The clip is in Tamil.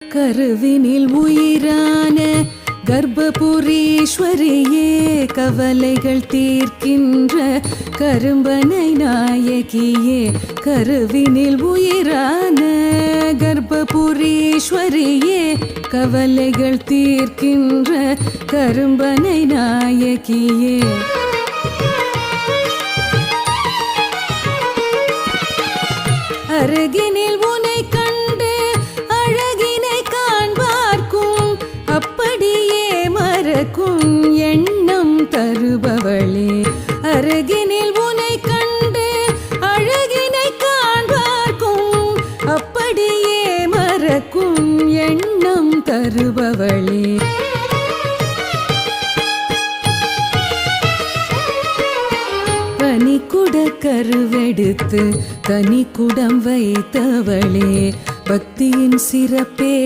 கருவினில் உயிரான கர்ப்பபுரீஸ்வரியே கவலைகள் தீர்க்கின்ற கரும்பனை நாயகியே கருவினில் உயிரான கர்ப்பபுரீஸ்வரியே கவலைகள் தீர்க்கின்ற கரும்பனை நாயகியே. அருகினில் உன் மறக்கும் எண்ணம் தருபவளே. அருகினில் உனை கண்டு அழகினை காண்பார்க்கும். அப்படியே மறக்கும் எண்ணம் தருபவளே. பனி கருவெடுத்து தனி குடம் வைத்தவளே. பக்தியின் சிறப்பே